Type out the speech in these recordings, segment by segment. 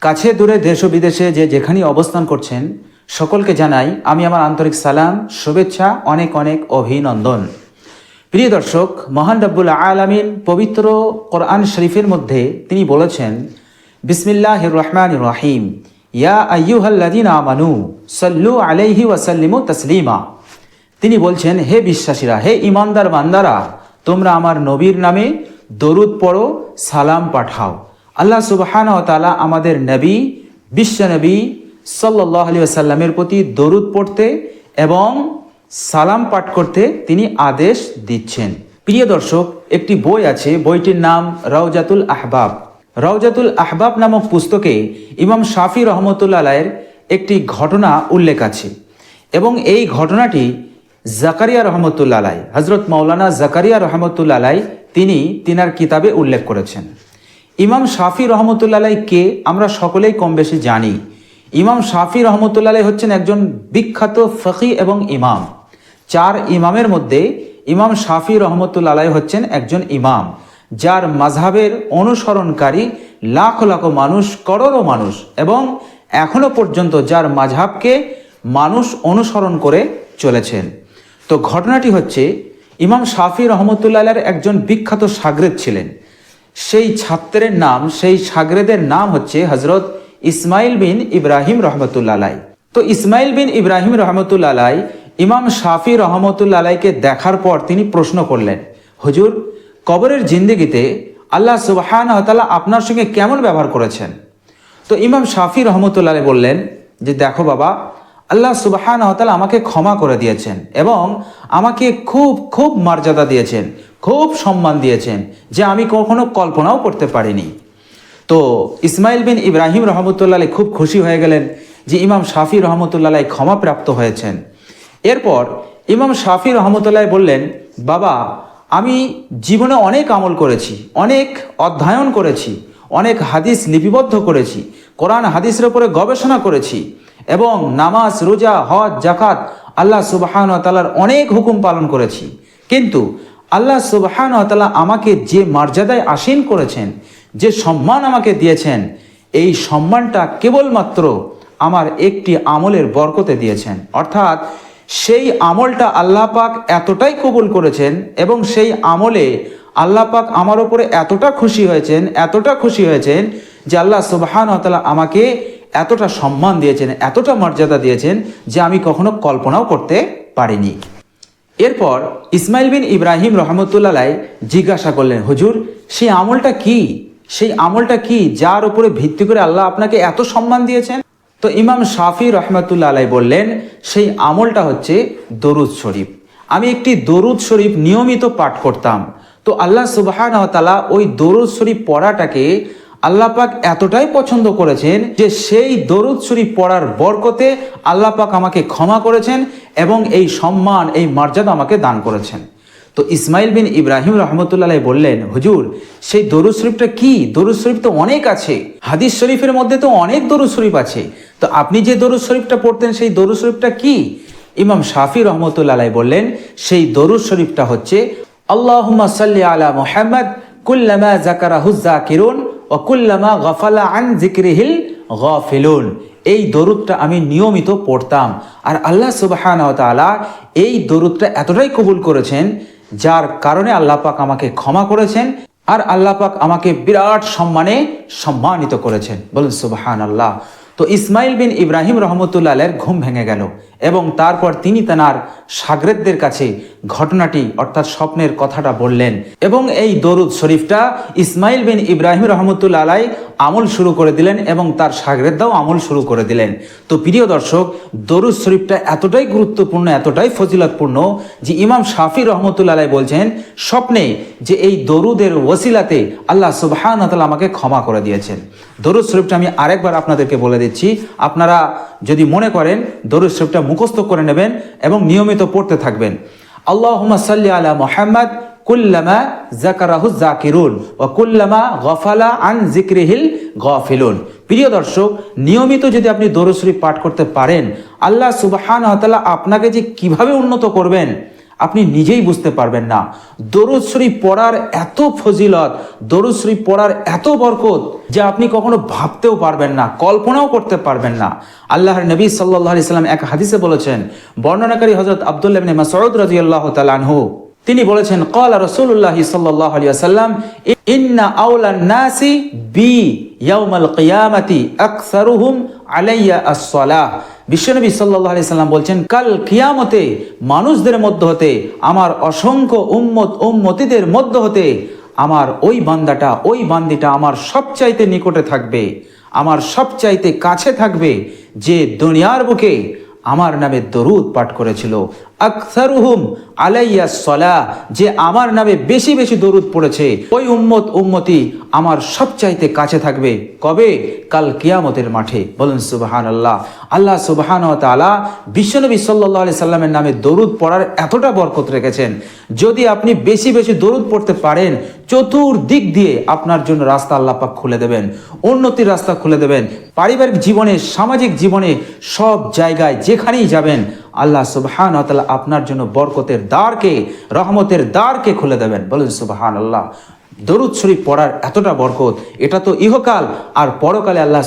কাছে দূরে দেশ বিদেশে যে যেখানেই অবস্থান করছেন, সকলকে জানাই আমি আমার আন্তরিক সালাম, শুভেচ্ছা, অনেক অনেক অভিনন্দন। প্রিয় দর্শক, মহান রব্বুল আলামিন পবিত্র কোরআন শরীফের মধ্যে তিনি বলেছেন বিসমিল্লাহ রহমান রাহিম। ইয়া আইয়ুহাল্লাদিন আমানু, সাল্লু আলাইহি ওয়াসাল্লিমু তসলিমা। তিনি বলছেন, হে বিশ্বাসীরা, হে ইমানদার বান্দারা, তোমরা আমার নবীর নামে দরুদ পড়ো, সালাম পাঠাও। আল্লাহ সুবহান তালা আমাদের নবী বিশ্বনবী সাল্লাহ আলী আসাল্লামের প্রতি দরুদ পড়তে এবং সালাম পাঠ করতে তিনি আদেশ দিচ্ছেন। প্রিয় দর্শক, একটি বই আছে, বইটির নাম রওজাতুল আহবাব। রওজাতুল আহবাব নামক পুস্তকে ইমাম শাফি রহমতুল্লাহ আলাইয়ের একটি ঘটনা উল্লেখ আছে এবং এই ঘটনাটি জাকারিয়া রহমতুল্লা আলাই হজরত মৌলানা জাকারিয়া রহমতুল্লা আলাই তিনি তিনার কিতাবে উল্লেখ করেছেন। ইমাম শাফি রহমতুল্লা আলাই কে আমরা সকলেই কম বেশি জানি। ইমাম শাফি রহমতুল্লা আলাই হচ্ছেন একজন বিখ্যাত ফকি এবং ইমাম। চার ইমামের মধ্যে ইমাম শাফি রহমতুল্লা আলাই হচ্ছেন একজন ইমাম, যার মাঝহাবের অনুসরণকারী লাখ লাখ মানুষ, করোড়ো মানুষ এবং এখনও পর্যন্ত যার মাঝহাবকে মানুষ অনুসরণ করে চলেছেন। তো ঘটনাটি হচ্ছে, ইমাম শাফি রহমতুল্লাহ একজন বিখ্যাত সাগরেদ ছিলেন। সেই ছাত্রের নাম, সেই সাগরেদের নাম হচ্ছে হজরত ইসমাইল বিন ইব্রাহিম রহমতুল্লাহ তো ইসমাইল বিন ইব্রাহিম রহমতুল্লাহ ইমাম শাফি রহমতুল্লাহ আলাইকে দেখার পর তিনি প্রশ্ন করলেন, হুজুর, কবরের জিন্দিগিতে আল্লাহ সুবাহান তালা আপনার সঙ্গে কেমন ব্যবহার করেছেন? তো ইমাম শাফি রহমতুল্লাহ বললেন, যে দেখো বাবা, আল্লাহ সুবাহান আমাকে ক্ষমা করে দিয়েছেন এবং আমাকে খুব খুব মর্যাদা দিয়েছেন। খুব সম্মান দিয়েছেন যে আমি কখনো কল্পনাও করতে পারিনি। তো ইসমাইল বিন ইব্রাহিম রহমতুল্লাহ খুব খুশি হয়ে গেলেন যে ইমাম শাফি রহমতুল্লাহ ক্ষমাপ্রাপ্ত হয়েছেন। এরপর ইমাম শাফি রহমতুল্লাহ বললেন, বাবা, আমি জীবনে অনেক আমল করেছি, অনেক অধ্যয়ন করেছি, অনেক হাদিস লিপিবদ্ধ করেছি, কোরআন হাদিসের উপরে গবেষণা করেছি এবং নামাজ, রোজা, হজ জাকাত আল্লাহ সুবাহান তালার অনেক হুকুম পালন করেছি। কিন্তু আল্লাহ সুবাহান তালা আমাকে যে মর্যাদায় আসীন করেছেন, যে সম্মান আমাকে দিয়েছেন, এই সম্মানটা কেবলমাত্র আমার একটি আমলের বরকতে দিয়েছেন। অর্থাৎ সেই আমলটা আল্লাহ পাক এতটাই কবুল করেছেন এবং সেই আমলে আল্লাহ পাক আমার ওপরে এতটা খুশি হয়েছেন, এতটা খুশি হয়েছেন যে আল্লাহ সুবাহান তালা আমাকে এতটা সম্মান দিয়েছেন, এতটা মর্যাদা দিয়েছেন যে আমি কখনো কল্পনাও করতে পারিনি। এরপর ইসমাইল বিন ইব্রাহিম রহমতুল্লাহ জিজ্ঞাসা করলেন, হুজুর, সেই আমলটা কি? সেই আমলটা কি যার উপরে ভিত্তি করে আল্লাহ আপনাকে এত সম্মান দিয়েছেন? তো ইমাম শাফি রহমতুল্লাহ আলাই বললেন, সেই আমলটা হচ্ছে দরুদ শরীফ। আমি একটি দরুদ শরীফ নিয়মিত পাঠ করতাম। তো আল্লাহ সুবাহান তালা ওই দরুদ শরীফ পড়াটাকে আল্লাহ পাক এতটাই পছন্দ করেছেন যে সেই দরুদ শরীফ পড়ার বরকতে আল্লাহ পাক আমাকে ক্ষমা করেছেন এবং এই সম্মান, এই মর্যাদা আমাকে দান করেছেন। তো ইসমাইল বিন ইব্রাহিম রহমতুল্লাহ বললেন, হুজুর, সেই দরুদ শরীফটা কি? দরুদ শরীফ তো অনেক আছে। হাদিস শরীফের মধ্যে তো অনেক দরুদ শরীফ আছে। তো আপনি যে দরুদ শরীফটা পড়তেন, সেই দরুদ শরীফটা কি? ইমাম শাফি রহমতুল্লাহ বললেন, সেই দরুদ শরীফটা হচ্ছে আল্লাহ সাল্লি আলা মোহাম্মদ, কুল্লামা জাকারাহু জাকিরুন ও কুল্লামা গফালা আন জিক্রিহিল গফিলুন। এই দরুদটা আমি নিয়মিত পড়তাম। আর আল্লাহ সুবাহান তালা এই দরুদটা এতটাই কবুল করেছেন, যার কারণে আল্লাহ পাক আমাকে ক্ষমা করেছেন আর আল্লাহ পাক আমাকে বিরাট সম্মানে সম্মানিত করেছেন। বলুন সুবাহান আল্লাহ তো ইসমাইল বিন ইব্রাহিম রহমতুল্লাহ ঘুম ভেঙে গেল। এবং তারপর তিনি তেনার সাগরেদদের কাছে ঘটনাটি, অর্থাৎ স্বপ্নের কথাটা বললেন। এবং এই দরুদ শরীফটা ইসমাইল বিন ইব্রাহিম রহমতুল্লা আলাই আমল শুরু করে দিলেন এবং তার সাগরেদদাও আমল শুরু করে দিলেন। তো প্রিয় দর্শক, দরুদ শরীফটা এতটাই গুরুত্বপূর্ণ, এতটাই ফজিলতপূর্ণ যে ইমাম শাফি রহমতুল্লা আলাই বলছেন, স্বপ্নে যে এই দরুদের ওসিলাতে আল্লাহ সুবহান আমাকে ক্ষমা করে দিয়েছেন। দরুদ শরীফটা আমি আরেকবার আপনাদেরকে বলে দিচ্ছি। আপনারা যদি মনে করেন, দরুদ শরীফটা মুখস্থ করে নেবেন এবং নিয়মিত পড়তে থাকবেন। আল্লাহুম্মা সাল্লি আলা মোহাম্মদ কুল্লামা জাকারাহু জাকিরুন ও কুল্লামা গফালা আন জিক্রিহিল গফিলুন। প্রিয় দর্শক, নিয়মিত যদি আপনি দরুদ শরীফ পাঠ করতে পারেন, আল্লাহ সুবহান আপনাকে যে কীভাবে উন্নত করবেন আপনি নিজেই বুঝতে পারবেন না। দরুদ শরীফ পড়ার এত ফজিলত, দরুদ পড়ার এত বরকত যে আপনি কখনো ভাবতেও পারবেন না, কল্পনাও করতে পারবেন না। আল্লাহর নবী সাল্লাহ সাল্লাম এক হাদিসে বলেছেন, বর্ণনাকারী হজরত আবদুল্লাহ মাসউদ রাদিয়াল্লাহু তাআলা তিনি বলেছেন কল রাসূলুল্লাহ সাল্লাল্লাহু আলাইহি ওয়াসাল্লাম, ইন্না আওলান নাসি বি ইয়াউমাল কিয়ামাতি আকসারুহুম আলাইয়া আস-সালাহ। বিশ্বনবী সাল্লাহ আলাইহি সাল্লাম বলছেন, কাল কিয়ামতে মানুষদের মধ্য হতে, আমার অসংখ্য উম্মত উম্মতিদের মধ্য হতে, আমার ওই বান্দাটা, ওই বান্দিটা আমার সবচাইতে নিকটে থাকবে, আমার সবচাইতে কাছে থাকবে, যে দুনিয়ার বুকে আমার নামে দরুদ পাঠ করেছিল। আকসারুহুম আলাইয়া সলা, যে আমার নামে বেশি বেশি দরুদ পড়েছে। ওই উম্মত, উম্মতি আমার সবচাইতে কাছে থাকবে। কবে? কাল কিয়ামতের মাঠে। বলুন সুবাহান আল্লাহ আল্লাহ সুবাহান তালা বিশ্বনবী সাল্লাহ আলি সাল্লামের নামে দরুদ পড়ার এতটা বরকত রেখেছেন। যদি আপনি বেশি বেশি দরুদ পড়তে পারেন, চতুর্দিক দিয়ে আপনার জন্য রাস্তা আল্লাপাক খুলে দেবেন। উন্নতির রাস্তা খুলে দেবেন। পারিবারিক জীবনে, সামাজিক জীবনে সব জায়গায় যেখানেই যাবেন আল্লাহ সুবহান আপনার জন্য বরকতের দ্বারকে রহমতের দ্বারকে খুলে দেবেন। বলুন সুবহান আল্লাহ দরুদ শরীফ পড়ার এতটা বরকত, এটা তো ইহকাল। আর পরকালে আল্লাহ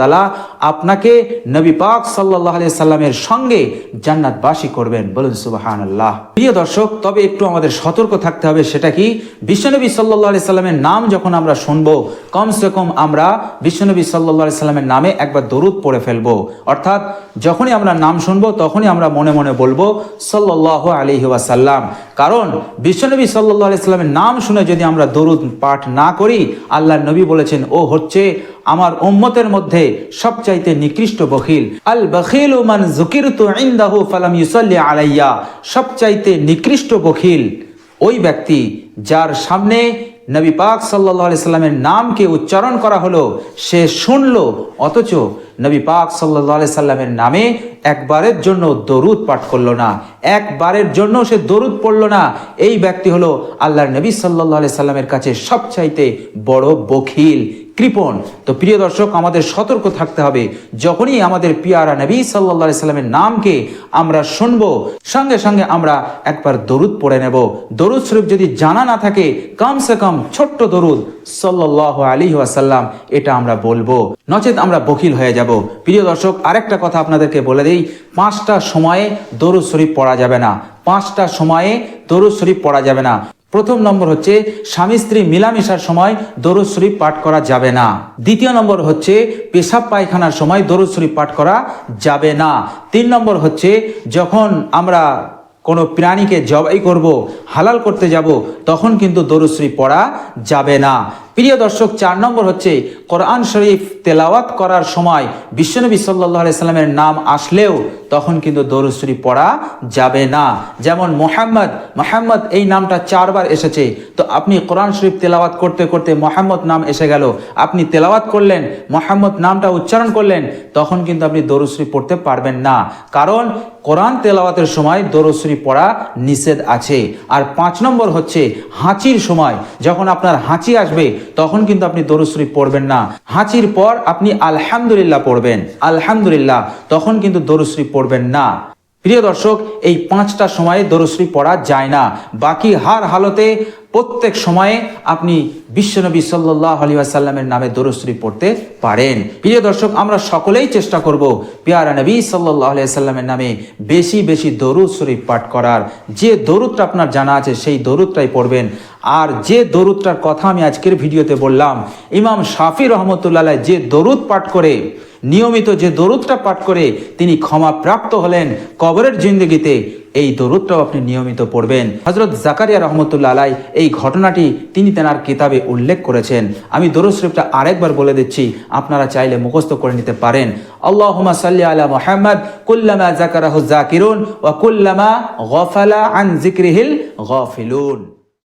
তালা আপনাকে নবী পাক সাল্লাহ আলিয়া সাল্লামের সঙ্গে জান্নাতবাসী করবেন। বলুন সুবহান আল্লাহ প্রিয় দর্শক, তবে একটু আমাদের সতর্ক থাকতে হবে, সেটা কি? বিশ্বনবী সাল্লাহ আলি সাল্লামের নাম যখন আমরা শুনব, কমসে কম আমরা বিশ্বনবী সাল্লাহ আলি সাল্লামের নামে একবার দরুদ পড়ে ফেলব। অর্থাৎ যখনই আমরা নাম শুনব, তখনই আমরা মনে মনে বলব সাল্লাহ আলি ওয়াসাল্লাম। কারণ বিশ্বনবী সাল্লাহ আলি সাল্লামের নাম শুনে যদি আমরা দরুদ পাঠ না করি আল্লাহ নবী বলেছেন, ও হচ্ছে আমার উম্মতের মধ্যে সবচাইতে নিকৃষ্ট বখিল। আল বখিল মান জুকির তু ইন্দাহু ফালাম ইউসাল্লি আলাইয়া। সবচাইতে নিকৃষ্ট বখিল ওই ব্যক্তি যার সামনে নবী পাক সাল্লাহ সাল্লামের নামকে উচ্চারণ করা হলো, সে শুনল, অথচ নবী পাক সাল্লাহ সাল্লামের নামে একবারের জন্য দরুদ পাঠ করল না, একবারের জন্য সে দরুদ পড়ল না। এই ব্যক্তি হলো আল্লাহর নবী সাল্লাহ সাল্লামের কাছে সবচাইতে বড় বখিল। কৃপণ। তো প্রিয় দর্শক, আমাদের সতর্ক থাকতে হবে। যখনই আমাদের পিয়ারা নবী সাল্লা সাল্লামের নামকে আমরা শুনব, সঙ্গে সঙ্গে আমরা একবার দরুদ পড়ে নেব। দরুদ শরীফ যদি জানা না থাকে, কমসে কম ছোট্ট দরুদ সাল্লাহ আলী ওয়াসাল্লাম, এটা আমরা বলব। নচেত আমরা বকিল হয়ে যাব। প্রিয় দর্শক, আরেকটা কথা আপনাদেরকে বলে দিই, পাঁচটা সময়ে দরুদ শরীফ পড়া যাবে না। পাঁচটা সময়ে দরুদ শরীফ পড়া যাবে না। প্রথম নম্বর হচ্ছে, স্বামী স্ত্রী মিলামেশার সময় দরুদ শরীফ পাঠ করা যাবে না। দ্বিতীয় নম্বর হচ্ছে, পেশাব পায়খানার সময় দরুদ শরীফ পাঠ করা যাবে না। তিন নম্বর হচ্ছে, যখন আমরা কোনো প্রাণীকে জবাই করব, হালাল করতে যাব, তখন কিন্তু দরুদ শরীফ পড়া যাবে না। প্রিয় দর্শক, চার নম্বর হচ্ছে কোরআন শরীফ তেলাওয়াত করার সময় বিশ্বনবী সাল্লাহ নাম আসলেও তখন কিন্তু দরুদ পড়া যাবে না। যেমন মোহাম্মদ মোহাম্মদ এই নামটা চারবার এসেছে। তো আপনি কোরআন শরীফ তেলাওয়াত করতে করতে মোহাম্মদ নাম এসে গেল। আপনি তেলাওয়াত করলেন, মোহাম্মদ নামটা উচ্চারণ করলেন, তখন কিন্তু আপনি দরুদ পড়তে পারবেন না। কারণ কোরআন তেলাওয়াতের সময় দরুদ পড়া নিষেধ আছে। আর পাঁচ নম্বর হচ্ছে হাঁচির সময়, যখন আপনার হাঁচি আসবে তখন কিন্তু আপনি দরুদ শরীফ পড়বেন না। হাঁচির পর আপনি আলহামদুলিল্লাহ পড়বেন। আলহামদুলিল্লাহ, তখন কিন্তু দরুদ শরীফ পড়বেন না। প্রিয় দর্শক, এই পাঁচটা সময়ে দরুশ্রী পড়া যায় না। বাকি হার হালতে প্রত্যেক সময়ে আপনি বিশ্বনবী সাল্লাহ আলী আসাল্লামের নামে দরুশ্রী পড়তে পারেন। প্রিয় দর্শক, আমরা সকলেই চেষ্টা করব পিয়ারা নবী সাল্লাহ আলি সাল্লামের নামে বেশি বেশি দরুদ শরীফ পাঠ করার। যে দরুদটা আপনার জানা আছে, সেই দরুদটাই পড়বেন। আর যে দরুদটার কথা আমি আজকের ভিডিওতে বললাম, ইমাম শাফি রহমতুল্লাহ যে দরুদ পাঠ করে নিয়মিত যে দরুদটা পাঠ করে তিনি ক্ষমা প্রাপ্ত হলেন, কবরের জিন্দগিতে এই দরুদটাও আপনি নিয়মিত পড়বেন। হজরত জাকারিয়া রহমতুল্লা আলাই এই ঘটনাটি তিনি তেনার কিতাবে উল্লেখ করেছেন। আমি দরুদ শরীফটা আরেকবার বলে দিচ্ছি, আপনারা চাইলে মুখস্থ করে নিতে পারেন। আল্লাহমা সাল্লি আলা মুহাম্মদ, কুল্লামা জাকারাহু জাকিরুন ও কুল্লামা গফালা আন যিকরিহিল গাফিলুন।